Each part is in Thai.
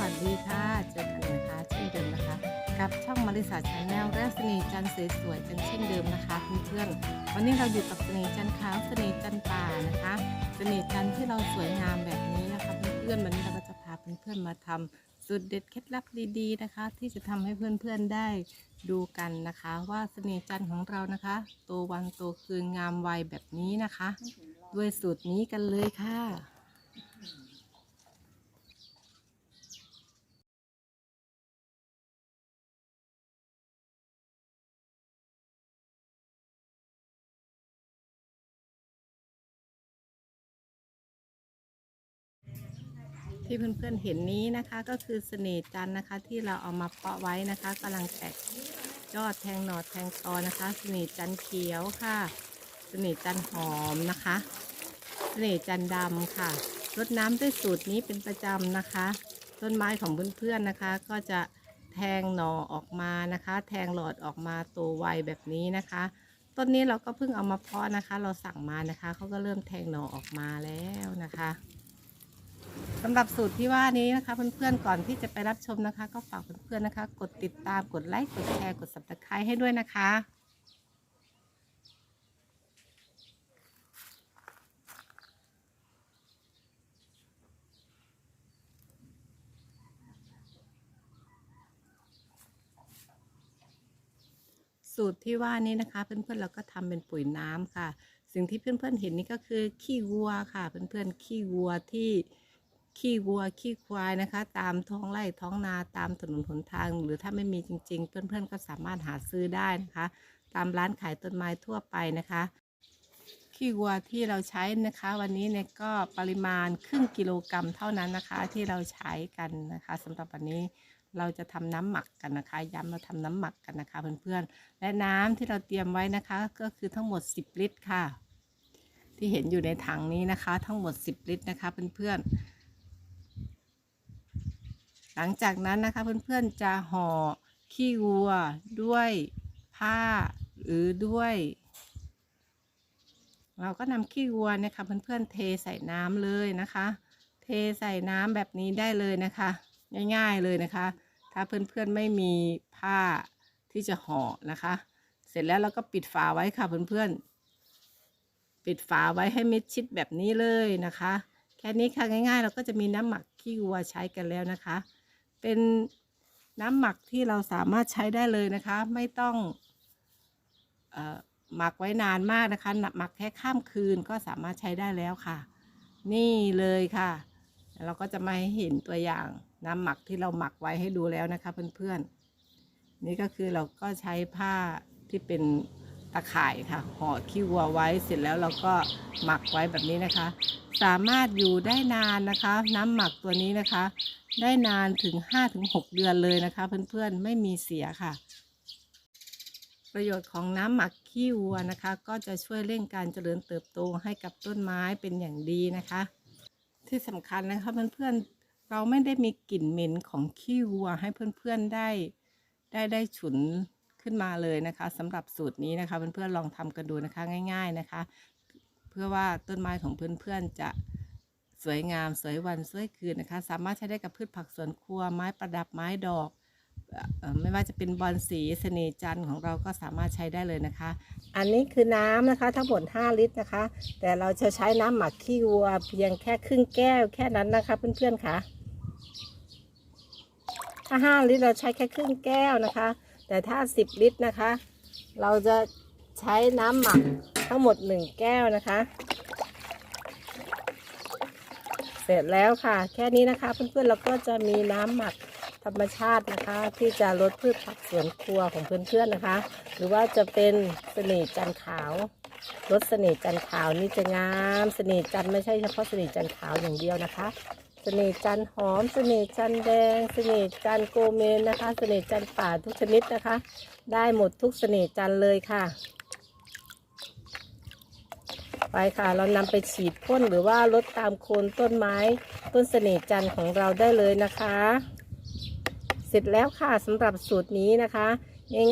วัสดีค่ะ เจอกันนะคะเช่นเดิมนะคะ กับช่องมาริสาชาแนลและเสน่ห์จันทร์สวยๆกันเช่นเดิมนะคะเพื่อนๆวันนี้เราอยู่กับสน่ห์จันขาวเสน่ห์จันป่านะคะสน่ห์จันที่เราสวยงามแบบนี้นะคะเพื่อนๆวันนี้เราก็จะพาเพื่อนๆมาทำสูตรเด็ดเคล็ดลับดีๆนะคะ ที่จะทำให้เพื่อนๆได้ดูกันนะคะ ว่าสน่ห์จันของเรานะคะโตวันโตคืนงามวัยแบบนี้นะคะ ด้วยสูตรนี้กันเลยค่ะ ที่เพื่อนๆเห็นนี้นะคะ ก็คือเสน่ห์จันนะคะ ที่เราเอามาเพาะไว้นะคะกำลังแตกยอดแทงหนอดแทงตอนะคะ เสน่ห์จันเขียวค่ะ เสน่ห์จันหอมนะคะ เสน่ห์จันดำค่ะรดน้ำด้วยสูตรนี้เป็นประจำนะคะ ต้นไม้ของเพื่อนๆนะคะ ก็จะแทงหน่อออกมานะคะ แทงหลอดออกมาโตไวแบบนี้นะคะ ต้นนี้เราก็เพิ่งเอามาเพาะนะคะ เราสั่งมานะคะเขาก็เริ่มแทงหน่อออกมาแล้วนะคะ สำหรับสูตรที่ว่านี้นะคะเพื่อนๆก่อนที่จะไปรับชมนะคะ ก็ฝากเพื่อนๆนะคะ กดติดตามกดไลค์กดแชร์กด subscribe ให้ด้วยนะคะ สูตรที่ว่านี้นะคะ เพื่อนๆเราก็ทำเป็นปุ๋ยน้ำค่ะ สิ่งที่เพื่อนๆเห็นนี่ก็คือขี้วัวค่ะ เพื่อนๆขี้วัวที่ ขี้วัวขี้ควายนะคะ ตามท้องไร่ท้องนาตามถนนหนทาง หรือถ้าไม่มีจริง ๆ เพื่อนๆก็สามารถหาซื้อได้นะคะ ตามร้านขายต้นไม้ทั่วไปนะคะ ขี้วัวที่เราใช้นะคะ วันนี้เนี่ยก็ปริมาณครึ่งกิโลกรัมเท่านั้นนะคะ ที่เราใช้กันนะคะสำหรับวันนี้เราจะทำน้ำหมักกันนะคะ ย้ำเราทำน้ำหมักกันนะคะเพื่อนๆและน้ำที่เราเตรียมไว้นะคะ ก็คือทั้งหมด 10 ลิตรค่ะ ที่เห็นอยู่ในถังนี้นะคะ ทั้งหมด 10 ลิตรนะคะเพื่อนๆ หลังจากนั้นนะคะเพื่อนๆจะห่อขี้วัวด้วยผ้าหรือด้วย เราก็นำขี้วัวนะคะเพื่อนๆเทใส่น้ำเลยนะคะ เทใส่น้ำแบบนี้ได้เลยนะคะ ง่ายๆเลยนะคะ ถ้าเพื่อนๆไม่มีผ้าที่จะห่อนะคะ เสร็จแล้วเราก็ปิดฝาไว้ค่ะเพื่อนๆ ปิดฝาไว้ให้มิดชิดแบบนี้เลยนะคะ แค่นี้ค่ะง่ายๆ เราก็จะมีน้ำหมักขี้วัวใช้กันแล้วนะคะ เป็นน้ำหมักที่เราสามารถใช้ได้เลยนะคะ ไม่ต้องอหมักไว้นานมากนะคะหมักแค่ข้ามคืนก็สามารถใช้ได้แล้วค่ะ นี่เลยค่ะ เราก็จะมาให้เห็นตัวอย่างน้ำหมักที่เราหมักไว้ให้ดูแล้วนะคะเพื่อนๆ นี่ก็คือเราก็ใช้ผ้าที่เป็นตะข่ายค่ะห่อขี้วัวไว้เสร็จแล้วเราก็หมักไว้แบบนี้นะคะ สามารถอยู่ได้นานนะคะ น้ำหมักตัวนี้นะคะ ได้นานถึง 5-6 เดือนเลยนะคะ เพื่อนๆไม่มีเสียค่ะ ประโยชน์ของน้ำหมักขี้วัวนะคะ ก็จะช่วยเร่งการเจริญเติบโตให้กับต้นไม้เป็นอย่างดีนะคะ ที่สำคัญนะคะเพื่อนๆเราไม่ได้มีกลิ่นเหม็นของขี้วัวให้เพื่อนๆได้ได้ได้ฉุนขึ้นมาเลยนะคะสำหรับสูตรนี้นะคะเพื่อนๆลองทำกันดูนะคะง่าย ๆนะคะ เพื่อว่าต้นไม้ของเพื่อนๆจะสวยงามสวยวันสวยคืนนะคะ สามารถใช้ได้กับพืชผักสวนครัวไม้ประดับไม้ดอกไม่ว่าจะเป็นบอนสีเสน่ห์จันทร์ของเราก็สามารถใช้ได้เลยนะคะ อันนี้คือน้ำนะคะทั้งหมด 5 ลิตรนะคะ แต่เราจะใช้น้ำหมักขี้วัว เพียงแค่ครึ่งแก้วแค่นั้นนะคะเพื่อนๆค่ะถ้า 5 ลิตรเราใช้แค่ครึ่งแก้วนะคะ แต่ถ้า 10 ลิตรนะคะ เราจะใช้น้ำหมัก ทั้งหมด1แก้วนะคะ เสร็จแล้วค่ะ แค่นี้นะคะ เพื่อนๆเราก็จะมีน้ำหมักธรรมชาตินะคะ ที่จะลดพืชผักสวนครัวของเพื่อนๆนะคะ หรือว่าจะเป็นเสน่ห์จันขาวรสเสน่ห์จันขาวนี่จะงามเสน่ห์จันไม่ใช่เฉพาะเสน่ห์จันขาวอย่างเดียวนะคะเสน่ห์จันหอมเสน่ห์จันแดงเสน่ห์จันโกเมนนะคะเสน่ห์จันป่าทุกชนิดนะคะ ได้หมดทุกเสน่ห์จันเลยค่ะ ไปค่ะ เรานำไปฉีดพ่นหรือว่าลดตามโคนต้นไม้ ต้นเสน่ห์จันทร์ของเราได้เลยนะคะ เสร็จแล้วค่ะสำหรับสูตรนี้นะคะ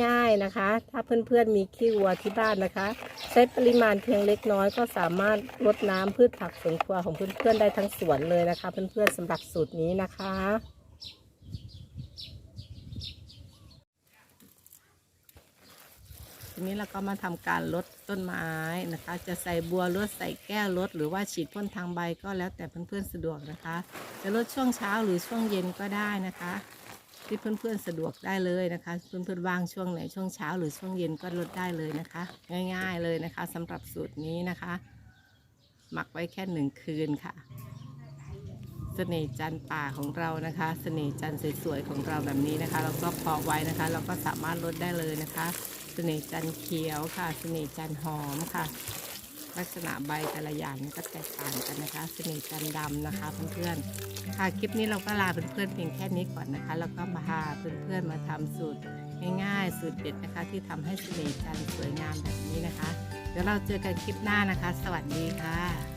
ง่ายๆนะคะ ถ้าเพื่อนๆมีขี้วัวที่บ้านนะคะ ใช้ปริมาณเพียงเล็กน้อยก็สามารถลดน้ำพืชผักสวนครัวของเพื่อนๆได้ทั้งสวนเลยนะคะ เพื่อนๆสำหรับสูตรนี้นะคะ ทีนี้เราก็มาทำการลดต้นไม้นะคะ จะใส่บัวลดใส่แก้วลดหรือว่าฉีดพ่นทางใบก็แล้วแต่เพื่อนๆสะดวกนะคะ จะลดช่วงเช้าหรือช่วงเย็นก็ได้นะคะ ที่เพื่อนๆสะดวกได้เลยนะคะเพื่อนๆว่างช่วงไหนช่วงเช้าหรือช่วงเย็นก็ลดได้เลยนะคะ ง่าย ๆเลยนะคะสำหรับสูตรนี้นะคะ หมักไว้แค่หนึ่งคืนค่ะเสน่ห์จันป่าของเรานะคะ เสน่ห์จันสวยๆของเราแบบนี้นะคะ เราก็เพาะไว้นะคะ เราก็สามารถลดได้เลยนะคะ สน่ห์จันเขียวค่ะเสน่ห์จันหอมค่ะ ลักษณะใบแต่ละอย่างก็แตกต่างกันนะคะเสน่ห์จันดำนะคะเพื่อนๆค่ะคลิปนี้เราก็ลาเพื่อนๆเพียงแค่นี้ก่อนนะคะ แล้วก็มาพาเพื่อนๆมาทำสูตรง่ายๆสูตรเด็ดนะคะที่ทำให้เสน่ห์จันสวยงามแบบนี้นะคะ เดี๋ยวเราเจอกันคลิปหน้านะคะ สวัสดีค่ะ